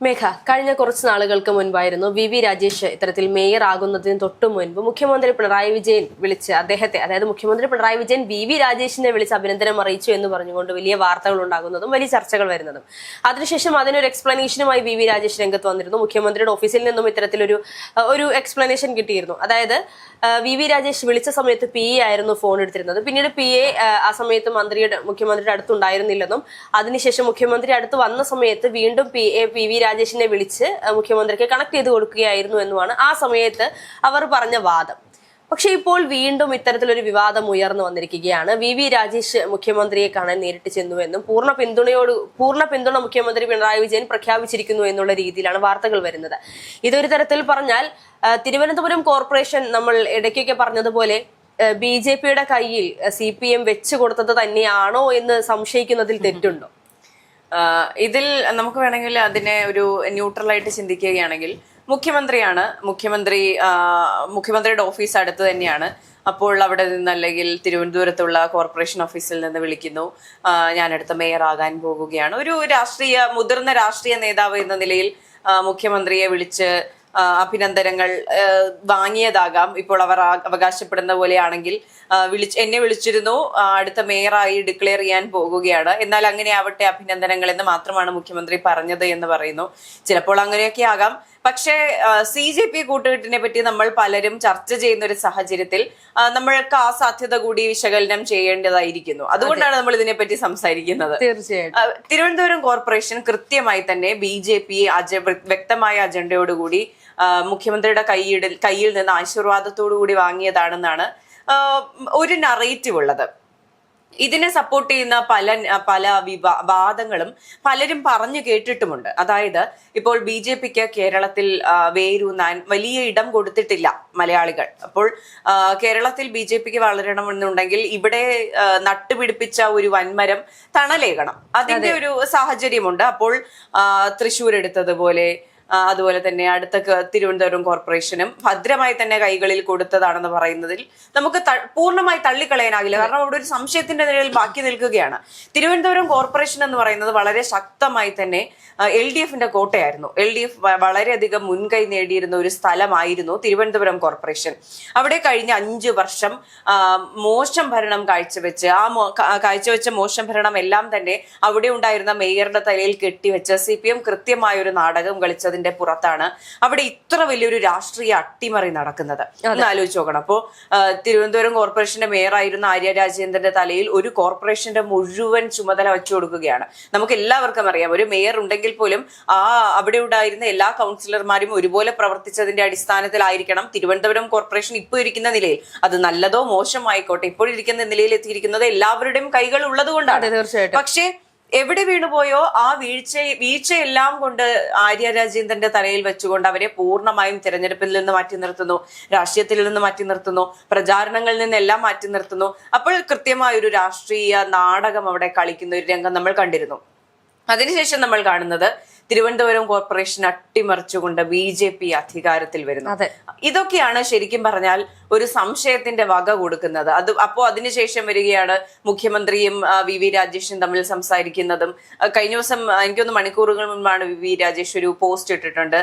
മേഘ കഴിഞ്ഞ കുറച്ച് നാളുകൾക്ക് മുൻപായിരുന്നു വി വി രാജേഷ് ഇത്തരത്തിൽ മേയർ ആകുന്നതിന് തൊട്ടു മുൻപ് മുഖ്യമന്ത്രി പിണറായി വിജയൻ വിളിച്ച് അദ്ദേഹത്തെ അതായത് മുഖ്യമന്ത്രി പിണറായി വിജയൻ വി വി രാജേഷിനെ വിളിച്ച് അഭിനന്ദനം അറിയിച്ചു എന്ന് പറഞ്ഞുകൊണ്ട് വലിയ വാർത്തകൾ ഉണ്ടാകുന്നതും വലിയ ചർച്ചകൾ വരുന്നതും. അതിനുശേഷം അതിനൊരു എക്സ്പ്ലനേഷനുമായി വി വി രാജേഷ് രംഗത്ത് വന്നിരുന്നു. മുഖ്യമന്ത്രിയുടെ ഓഫീസിൽ നിന്നും ഇത്തരത്തിലൊരു ഒരു എക്സ്പ്ലനേഷൻ കിട്ടിയിരുന്നു. അതായത് വി വി രാജേഷ് വിളിച്ച സമയത്ത് പി എ ആയിരുന്നു ഫോൺ എടുത്തിരുന്നത്. പിന്നീട് പി എ ആ സമയത്ത് മന്ത്രിയുടെ മുഖ്യമന്ത്രിയുടെ അടുത്തുണ്ടായിരുന്നില്ലെന്നും അതിനുശേഷം മുഖ്യമന്ത്രി അടുത്ത് വന്ന സമയത്ത് വീണ്ടും പി എ പി വി രാജേഷിനെ വിളിച്ച് മുഖ്യമന്ത്രിക്ക് കണക്ട് ചെയ്ത് കൊടുക്കുകയായിരുന്നു എന്നുമാണ് ആ സമയത്ത് അവർ പറഞ്ഞ വാദം. പക്ഷെ ഇപ്പോൾ വീണ്ടും ഇത്തരത്തിലൊരു വിവാദം ഉയർന്നു വന്നിരിക്കുകയാണ്. വി. വി. രാജേഷ് മുഖ്യമന്ത്രിയെ കാണാൻ നേരിട്ട് ചെന്നുവെന്നും പൂർണ പിന്തുണയോട് പൂർണ പിന്തുണ മുഖ്യമന്ത്രി പിണറായി വിജയൻ പ്രഖ്യാപിച്ചിരിക്കുന്നു എന്നുള്ള രീതിയിലാണ് വാർത്തകൾ വരുന്നത്. ഇതൊരു തരത്തിൽ പറഞ്ഞാൽ തിരുവനന്തപുരം കോർപ്പറേഷൻ നമ്മൾ ഇടയ്ക്കൊക്കെ പറഞ്ഞതുപോലെ ബി ജെ പിയുടെ കയ്യിൽ സി പി എം വെച്ചു കൊടുത്തത് തന്നെയാണോ എന്ന് സംശയിക്കുന്നതിൽ തെറ്റുണ്ടോ? ഇതിൽ നമുക്ക് വേണമെങ്കിൽ അതിനെ ഒരു ന്യൂട്രലായിട്ട് ചിന്തിക്കുകയാണെങ്കിൽ മുഖ്യമന്ത്രിയാണ് മുഖ്യമന്ത്രി മുഖ്യമന്ത്രിയുടെ ഓഫീസ് അടുത്ത് തന്നെയാണ്. അപ്പോൾ അവിടെ നിന്ന് അല്ലെങ്കിൽ തിരുവനന്തപുരത്തുള്ള കോർപ്പറേഷൻ ഓഫീസിൽ നിന്ന് വിളിക്കുന്നു. ഞാൻ അടുത്ത മേയർ ആകാൻ പോകുകയാണ്. ഒരു രാഷ്ട്രീയ മുതിർന്ന രാഷ്ട്രീയ നേതാവ് എന്ന നിലയിൽ മുഖ്യമന്ത്രിയെ വിളിച്ച് അഭിനന്ദനങ്ങൾ വാങ്ങിയതാകാം. ഇപ്പോൾ അവർ അവകാശപ്പെടുന്ന പോലെയാണെങ്കിൽ വിളിച്ച് എന്നെ വിളിച്ചിരുന്നു. അടുത്ത മേയറായി ഡിക്ലെയർ ചെയ്യാൻ പോകുകയാണ്. എന്നാൽ അങ്ങനെ ആവട്ടെ അഭിനന്ദനങ്ങൾ എന്ന് മാത്രമാണ് മുഖ്യമന്ത്രി പറഞ്ഞത് എന്ന് പറയുന്നു. ചിലപ്പോൾ അങ്ങനെയൊക്കെ ആകാം. പക്ഷേ സി ജെ പി കൂട്ടുകെട്ടിനെ പറ്റി നമ്മൾ പലരും ചർച്ച ചെയ്യുന്ന ഒരു സാഹചര്യത്തിൽ നമ്മൾക്ക് ആ സാധ്യത കൂടി വിശകലനം ചെയ്യേണ്ടതായിരിക്കുന്നു. അതുകൊണ്ടാണ് നമ്മൾ ഇതിനെപ്പറ്റി സംസാരിക്കുന്നത്. തീർച്ചയായിട്ടും. തിരുവനന്തപുരം കോർപ്പറേഷൻ കൃത്യമായി തന്നെ ബി ജെ പി വ്യക്തമായ അജണ്ടയോടുകൂടി മുഖ്യമന്ത്രിയുടെ കൈയിടൽ കയ്യിൽ നിന്ന് ആശീർവാദത്തോടു കൂടി വാങ്ങിയതാണെന്നാണ് ഒരു നറേറ്റീവ് ഉള്ളത്. ഇതിനെ സപ്പോർട്ട് ചെയ്യുന്ന പല പല വിവാദങ്ങളും വാദങ്ങളും പലരും പറഞ്ഞു കേട്ടിട്ടുമുണ്ട്. അതായത് ഇപ്പോൾ ബി ജെ പിക്ക് കേരളത്തിൽ വേരൂന്നാൻ വലിയ ഇടം കൊടുത്തിട്ടില്ല മലയാളികൾ. അപ്പോൾ കേരളത്തിൽ ബി ജെ പിക്ക് വളരണമെന്നുണ്ടെങ്കിൽ ഇവിടെ നട്ടുപിടിപ്പിച്ച ഒരു വൻമരം തണലേകണം. അതിന്റെ ഒരു സാഹചര്യമുണ്ട്. അപ്പോൾ തൃശ്ശൂർ എടുത്തതുപോലെ അതുപോലെ തന്നെ അടുത്ത തിരുവനന്തപുരം കോർപ്പറേഷനും ഭദ്രമായി തന്നെ കൈകളിൽ കൊടുത്തതാണെന്ന് പറയുന്നതിൽ നമുക്ക് പൂർണമായി തള്ളിക്കളയാനാകില്ല. കാരണം അവിടെ ഒരു സംശയത്തിന്റെ നിലയിൽ ബാക്കി നിൽക്കുകയാണ്. തിരുവനന്തപുരം കോർപ്പറേഷൻ എന്ന് പറയുന്നത് വളരെ ശക്തമായി തന്നെ എൽ ഡി എഫിന്റെ കോട്ടയായിരുന്നു. എൽ ഡി എഫ് വളരെയധികം മുൻകൈ നേടിയിരുന്ന ഒരു സ്ഥലമായിരുന്നു തിരുവനന്തപുരം കോർപ്പറേഷൻ. അവിടെ കഴിഞ്ഞ അഞ്ച് വർഷം മോശം ഭരണം കാഴ്ചവെച്ച് ആ കാഴ്ചവെച്ച മോശം ഭരണം എല്ലാം തന്നെ അവിടെ ഉണ്ടായിരുന്ന മേയറുടെ തലയിൽ കെട്ടിവെച്ച് സി പി എം കൃത്യമായ ഒരു നാടകം കളിച്ചതിന്റെ പുറത്താണ് അവിടെ ഇത്ര വലിയൊരു രാഷ്ട്രീയ അട്ടിമറി നടക്കുന്നത്. ഒന്ന് ആലോചിച്ച് നോക്കണം. അപ്പോ തിരുവനന്തപുരം കോർപ്പറേഷന്റെ മേയറായിരുന്ന ആര്യ രാജേന്ദ്രന്റെ തലയിൽ ഒരു കോർപ്പറേഷന്റെ മുഴുവൻ ചുമതല വെച്ചു കൊടുക്കുകയാണ്. നമുക്ക് എല്ലാവർക്കും അറിയാം. ഒരു മേയർ ഉണ്ടെങ്കിൽ പോലും ആ അവിടെ ഉണ്ടായിരുന്ന എല്ലാ കൗൺസിലർമാരും ഒരുപോലെ പ്രവർത്തിച്ചതിന്റെ അടിസ്ഥാനത്തിലായിരിക്കണം തിരുവനന്തപുരം കോർപ്പറേഷൻ ഇപ്പോൾ ഇരിക്കുന്ന നിലയിൽ. അത് നല്ലതോ മോശമായിക്കോട്ടെ ഇപ്പോഴിരിക്കുന്ന നിലയിൽ എത്തിയിരിക്കുന്നത് എല്ലാവരുടെയും കൈകൾ ഉള്ളതുകൊണ്ടാണ് തീർച്ചയായിട്ടും. പക്ഷേ എവിടെ വീണുപോയോ ആ വീഴ്ച വീഴ്ചയെല്ലാം കൊണ്ട് ആര്യ രാജേന്ദ്രന്റെ തലയിൽ വെച്ചുകൊണ്ട് അവരെ പൂർണമായും തിരഞ്ഞെടുപ്പിൽ നിന്ന് മാറ്റി നിർത്തുന്നു. രാഷ്ട്രീയത്തിൽ നിന്ന് മാറ്റി നിർത്തുന്നു. പ്രചാരണങ്ങളിൽ നിന്നെല്ലാം മാറ്റി നിർത്തുന്നു. അപ്പോൾ കൃത്യമായ ഒരു രാഷ്ട്രീയ നാടകം അവിടെ കളിക്കുന്ന ഒരു രംഗം നമ്മൾ കണ്ടിരുന്നു. അതിനുശേഷം നമ്മൾ കാണുന്നത് തിരുവനന്തപുരം കോർപ്പറേഷൻ അട്ടിമറിച്ചുകൊണ്ട് ബി ജെ പി അധികാരത്തിൽ വരുന്നു. ഇതൊക്കെയാണ് ശരിക്കും പറഞ്ഞാൽ ഒരു സംശയത്തിന്റെ വക കൊടുക്കുന്നത്. അത് അപ്പോ അതിനുശേഷം വരികയാണ് മുഖ്യമന്ത്രിയും വി വി രാജേഷും തമ്മിൽ സംസാരിക്കുന്നതും. കഴിഞ്ഞ ദിവസം എനിക്കൊന്ന് മണിക്കൂറുകൾ മുൻപാണ് വി വി രാജേഷ് ഒരു പോസ്റ്റ് ഇട്ടിട്ടുണ്ട്.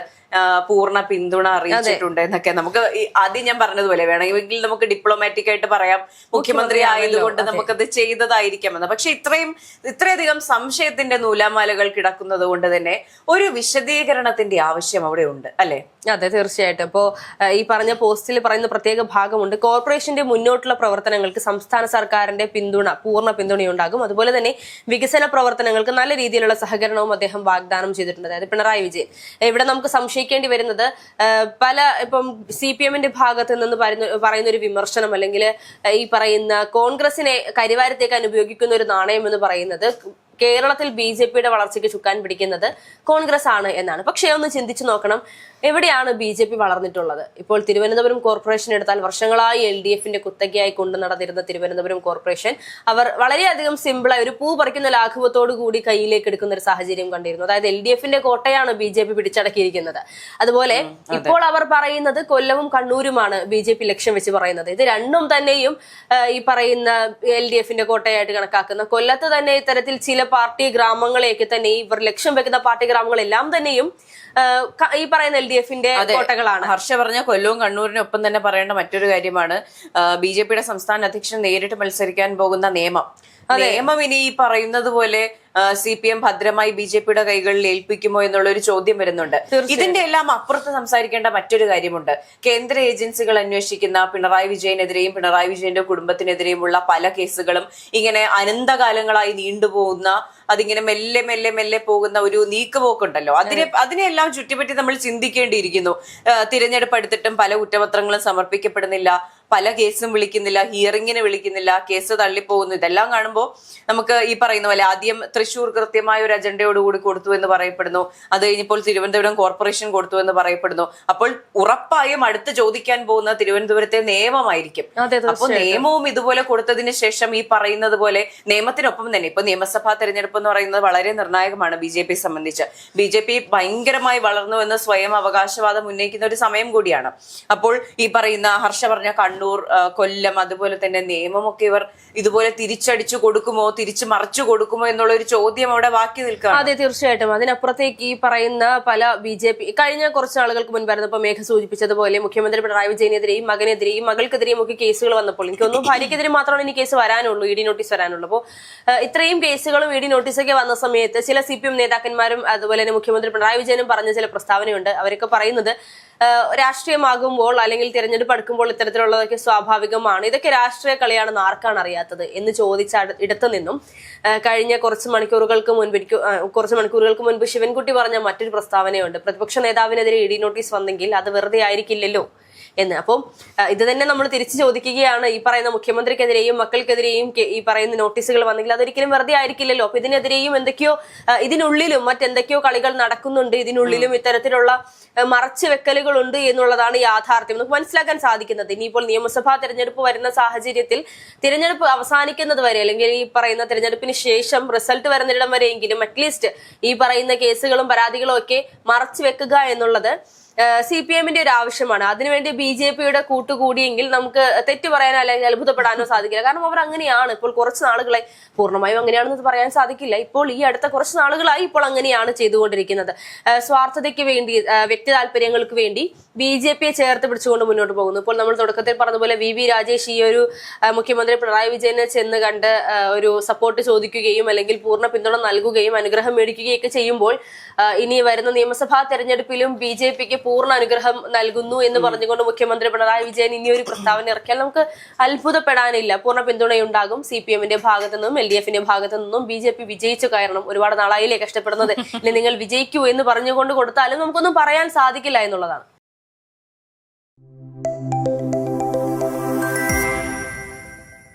പൂർണ പിന്തുണ അറിയിച്ചിട്ടുണ്ട് എന്നൊക്കെ. നമുക്ക് ആദ്യം ഞാൻ പറഞ്ഞതുപോലെ വേണമെങ്കിൽ നമുക്ക് ഡിപ്ലോമാറ്റിക് ആയിട്ട് പറയാം. മുഖ്യമന്ത്രി ആയതുകൊണ്ട് നമുക്കത് ചെയ്തതായിരിക്കാം എന്ന് പക്ഷെ ഇത്രയും ഇത്രയധികം സംശയത്തിന്റെ നൂലാമാലകൾ കിടക്കുന്നത് കൊണ്ട് തന്നെ ഒരു വിശദീകരണത്തിന്റെ ആവശ്യം അവിടെ ഉണ്ട് അല്ലെ? അതെ തീർച്ചയായിട്ടും. ഇപ്പോ ഈ പറഞ്ഞ പോസ്റ്റിൽ പറയുന്ന പ്രത്യേക ഭാഗമുണ്ട്. കോർപ്പറേഷന്റെ മുന്നോട്ടുള്ള പ്രവർത്തനങ്ങൾക്ക് സംസ്ഥാന സർക്കാരിന്റെ പിന്തുണ പൂർണ പിന്തുണയുണ്ടാകും. അതുപോലെ തന്നെ വികസന പ്രവർത്തനങ്ങൾക്ക് നല്ല രീതിയിലുള്ള സഹകരണവും അദ്ദേഹം വാഗ്ദാനം ചെയ്തിട്ടുണ്ട്. അതായത് പിണറായി വിജയൻ. ഇവിടെ നമുക്ക് സംശയിക്കേണ്ടി വരുന്നത് പല ഇപ്പം സി പി എമ്മിന്റെ ഭാഗത്ത് നിന്ന് പറയുന്ന ഒരു വിമർശനം അല്ലെങ്കിൽ ഈ പറയുന്ന കോൺഗ്രസിനെ കരിവാരത്തേക്കാൻ ഉപയോഗിക്കുന്ന ഒരു നാണയം എന്ന് പറയുന്നത് കേരളത്തിൽ ബി ജെ പിയുടെ വളർച്ചയ്ക്ക് ചുക്കാൻ പിടിക്കുന്നത് കോൺഗ്രസ് ആണ് എന്നാണ്. പക്ഷേ ഒന്ന് ചിന്തിച്ചു നോക്കണം. എവിടെയാണ് ബി ജെ പി വളർന്നിട്ടുള്ളത്? ഇപ്പോൾ തിരുവനന്തപുരം കോർപ്പറേഷൻ എടുത്താൽ വർഷങ്ങളായി എൽ ഡി എഫിന്റെ കുത്തകയായി കൊണ്ടു നടന്നിരുന്ന തിരുവനന്തപുരം കോർപ്പറേഷൻ അവർ വളരെയധികം സിമ്പിളായി ഒരു പൂ പറിക്കുന്ന ലാഘവത്തോടു കൂടി കയ്യിലേക്ക് എടുക്കുന്ന ഒരു സാഹചര്യം കണ്ടിരുന്നു. അതായത് എൽ ഡി എഫിന്റെ കോട്ടയാണ് ബി ജെ പി പിടിച്ചടക്കിയിരിക്കുന്നത്. അതുപോലെ ഇപ്പോൾ അവർ പറയുന്നത് കൊല്ലവും കണ്ണൂരുമാണ് ബി ജെ പി ലക്ഷ്യം വെച്ച് പറയുന്നത്. ഇത് രണ്ടും തന്നെയും ഈ പറയുന്ന എൽ ഡി എഫിന്റെ കോട്ടയായിട്ട് കണക്കാക്കുന്ന കൊല്ലത്ത് തന്നെ ഇത്തരത്തിൽ ചില പാർട്ടി ഗ്രാമങ്ങളെയൊക്കെ തന്നെ ഇവർ ലക്ഷ്യം വെക്കുന്ന പാർട്ടി ഗ്രാമങ്ങളെല്ലാം തന്നെയും ഈ പറയുന്ന എൽ ഡി എഫിന്റെ കോട്ടകളാണ്. ഹർഷ പറഞ്ഞ കൊല്ലവും കണ്ണൂരിനും ഒപ്പം തന്നെ പറയേണ്ട മറ്റൊരു കാര്യമാണ് ബി ജെ പിയുടെ സംസ്ഥാന അധ്യക്ഷൻ നേരിട്ട് മത്സരിക്കാൻ പോകുന്ന നിയമം. നിയമം ഇനി ഈ പറയുന്നത് പോലെ സി പി എം ഭദ്രമായി ബി ജെ പിയുടെ കൈകളിൽ ഏൽപ്പിക്കുമോ എന്നുള്ള ഒരു ചോദ്യം വരുന്നുണ്ട്. ഇതിന്റെ എല്ലാം അപ്പുറത്ത് സംസാരിക്കേണ്ട മറ്റൊരു കാര്യമുണ്ട്. കേന്ദ്ര ഏജൻസികൾ അന്വേഷിക്കുന്ന പിണറായി വിജയനെതിരെയും പിണറായി വിജയന്റെ കുടുംബത്തിനെതിരെയുമുള്ള പല കേസുകളും ഇങ്ങനെ അനന്തകാലങ്ങളായി നീണ്ടുപോകുന്ന അതിങ്ങനെ മെല്ലെ മെല്ലെ മെല്ലെ പോകുന്ന ഒരു നീക്കുപോക്കുണ്ടല്ലോ. അതിനെ അതിനെല്ലാം ചുറ്റിപ്പറ്റി നമ്മൾ ചിന്തിക്കേണ്ടിയിരിക്കുന്നു. തിരഞ്ഞെടുപ്പ് എടുത്തിട്ടും പല കുറ്റപത്രങ്ങളും സമർപ്പിക്കപ്പെടുന്നില്ല. പല കേസും വിളിക്കുന്നില്ല ഹിയറിങ്ങിന് വിളിക്കുന്നില്ല കേസ് തള്ളിപ്പോകുന്നു. ഇതെല്ലാം കാണുമ്പോൾ നമുക്ക് ഈ പറയുന്ന പോലെ ആദ്യം തൃശൂർ കൃത്യമായ ഒരു അജണ്ടയോടുകൂടി കൊടുത്തു എന്ന് പറയപ്പെടുന്നു. അത് കഴിഞ്ഞപ്പോൾ തിരുവനന്തപുരം കോർപ്പറേഷൻ കൊടുത്തു എന്ന് പറയപ്പെടുന്നു. അപ്പോൾ ഉറപ്പായും അടുത്ത് ചോദിക്കാൻ പോകുന്ന തിരുവനന്തപുരത്തെ നിയമമായിരിക്കും. അതെ അപ്പൊ നിയമവും ഇതുപോലെ കൊടുത്തതിന് ശേഷം ഈ പറയുന്നത് പോലെ നിയമത്തിനൊപ്പം തന്നെ ഇപ്പൊ നിയമസഭാ തെരഞ്ഞെടുപ്പ് എന്ന് പറയുന്നത് വളരെ നിർണായകമാണ് ബി ജെ പി സംബന്ധിച്ച്. ബി ജെ പി ഭയങ്കരമായി വളർന്നു എന്ന് സ്വയം അവകാശവാദം ഉന്നയിക്കുന്ന ഒരു സമയം കൂടിയാണ്. അപ്പോൾ ഈ പറയുന്ന ഹർഷ പറഞ്ഞ കണ്ണൂർ ആ, കൊല്ലം അതുപോലെ തന്നെ നിയമമൊക്കെ ഇവർ ഇതുപോലെ തിരിച്ചടിച്ചു കൊടുക്കുമോ തിരിച്ചു മറിച്ചു കൊടുക്കുമോ എന്നുള്ള ഒരു ചോദ്യം അവിടെ ബാക്കി നിൽക്കുക അതെ തീർച്ചയായിട്ടും. അതിനപ്പുറത്തേക്ക് ഈ പറയുന്ന പല ബി ജെ പി കഴിഞ്ഞ കുറച്ച് ആളുകൾക്ക് മുൻപായിരുന്നു ഇപ്പൊ മേഘ സൂചിപ്പിച്ചതുപോലെ മുഖ്യമന്ത്രി പിണറായി വിജയനെതിരെയും മകനെതിരെയും മകൾക്കെതിരെയും ഒക്കെ കേസുകൾ വന്നപ്പോൾ എനിക്ക് തോന്നുന്നു ഭാര്യക്കെതിരെ മാത്രമാണ് ഇനി കേസ് വരാനുള്ളൂ ഇ ഡി നോട്ടീസ് വരാനുള്ളൂ. അപ്പോൾ ഇത്രയും കേസുകളും ഇ ഡി നോട്ടീസൊക്കെ വന്ന സമയത്ത് ചില സി പി എം നേതാക്കന്മാരും അതുപോലെ തന്നെ മുഖ്യമന്ത്രി പിണറായി വിജയനും പറഞ്ഞ ചില പ്രസ്താവനയുണ്ട്. അവരൊക്കെ പറയുന്നത് രാഷ്ട്രീയമാകുമ്പോൾ അല്ലെങ്കിൽ തിരഞ്ഞെടുപ്പ് അടുക്കുമ്പോൾ ഇത്തരത്തിലുള്ളതൊക്കെ സ്വാഭാവികമാണ്. ഇതൊക്കെ രാഷ്ട്രീയ കളിയാണെന്ന് ആർക്കാണ് അറിയാത്തത്? എന്ന് ചോദിച്ച ഇടത്തു നിന്നും കഴിഞ്ഞ കുറച്ച് മണിക്കൂറുകൾക്ക് മുൻപ് കുറച്ച് മണിക്കൂറുകൾക്ക് മുൻപ് ശിവൻകുട്ടി പറഞ്ഞ മറ്റൊരു പ്രസ്താവനയുണ്ട്. പ്രതിപക്ഷ നേതാവിനെതിരെ ഇ ഡി നോട്ടീസ് വന്നെങ്കിൽ അത് വെറുതെ ആയിരിക്കില്ലല്ലോ. എന്ന്. അപ്പം ഇത് തന്നെ നമ്മൾ തിരിച്ചു ചോദിക്കുകയാണ് ഈ പറയുന്ന മുഖ്യമന്ത്രിക്കെതിരെയും മക്കൾക്കെതിരെയും ഈ പറയുന്ന നോട്ടീസുകൾ വന്നെങ്കിൽ അതൊരിക്കലും വെറുതെ ആയിരിക്കില്ലല്ലോ. അപ്പൊ ഇതിനെതിരെയും എന്തൊക്കെയോ ഇതിനുള്ളിലും മറ്റെന്തൊക്കെയോ കളികൾ നടക്കുന്നുണ്ട്. ഇതിനുള്ളിലും ഇത്തരത്തിലുള്ള മറച്ചു മറച്ചു വെക്കലുകളുണ്ട് എന്നുള്ളതാണ് യാഥാർത്ഥ്യം. നമുക്ക് മനസ്സിലാക്കാൻ സാധിക്കുന്നത്. ഇനിയിപ്പോൾ നിയമസഭാ തെരഞ്ഞെടുപ്പ് വരുന്ന സാഹചര്യത്തിൽ തിരഞ്ഞെടുപ്പ് അവസാനിക്കുന്നത് വരെ അല്ലെങ്കിൽ ഈ പറയുന്ന തിരഞ്ഞെടുപ്പിന് ശേഷം റിസൾട്ട് വരുന്നിടം വരെയെങ്കിലും അറ്റ്ലീസ്റ്റ് ഈ പറയുന്ന കേസുകളും പരാതികളും ഒക്കെ മറച്ചു വെക്കുക എന്നുള്ളത് സി പി എമ്മിന്റെ ഒരു ആവശ്യമാണ്. അതിനുവേണ്ടി ബി ജെ പിയുടെ കൂട്ടുകൂടിയെങ്കിൽ നമുക്ക് തെറ്റ് പറയാനോ അല്ലെങ്കിൽ അത്ഭുതപ്പെടാനോ സാധിക്കില്ല. കാരണം അവർ അങ്ങനെയാണ്. ഇപ്പോൾ കുറച്ച് നാളുകളെ പൂർണമായും അങ്ങനെയാണെന്ന് പറയാൻ സാധിക്കില്ല. ഇപ്പോൾ ഈ അടുത്ത കുറച്ച് നാളുകളായി ഇപ്പോൾ അങ്ങനെയാണ് ചെയ്തുകൊണ്ടിരിക്കുന്നത്. സ്വാർത്ഥതയ്ക്ക് വേണ്ടി വ്യക്തി താല്പര്യങ്ങൾക്ക് വേണ്ടി ബി ജെ പിയെ ചേർത്ത് പിടിച്ചുകൊണ്ട് മുന്നോട്ട് പോകുന്നു. ഇപ്പോൾ നമ്മൾ തുടക്കത്തിൽ പറഞ്ഞതുപോലെ വി വി രാജേഷ് ഈ ഒരു മുഖ്യമന്ത്രി പിണറായി വിജയനെ ചെന്ന് കണ്ട് ഒരു സപ്പോർട്ട് ചോദിക്കുകയും അല്ലെങ്കിൽ പൂർണ പിന്തുണ നൽകുകയും അനുഗ്രഹം മേടിക്കുകയൊക്കെ ചെയ്യുമ്പോൾ ഇനി വരുന്ന നിയമസഭാ തെരഞ്ഞെടുപ്പിലും ബി ജെ പിക്ക് പൂർണ അനുഗ്രഹം നൽകുന്നു എന്ന് പറഞ്ഞുകൊണ്ട് മുഖ്യമന്ത്രി പിണറായി വിജയൻ ഇനി ഒരു പ്രസ്താവന ഇറക്കിയാൽ നമുക്ക് അത്ഭുതപ്പെടാനില്ല. പൂർണ പിന്തുണയുണ്ടാകും സി പി എമ്മിന്റെ ഭാഗത്തു നിന്നും എൽ ഡി എഫിന്റെ ഭാഗത്തു നിന്നും ബി ജെ പി വിജയിച്ചു കയറണം ഒരുപാട് നാളായില്ലേ കഷ്ടപ്പെടുന്നത്. ഇനി നിങ്ങൾ വിജയിക്കൂ എന്ന് പറഞ്ഞുകൊണ്ട് കൊടുത്താലും നമുക്കൊന്നും പറയാൻ സാധിക്കില്ല എന്നുള്ളതാണ്.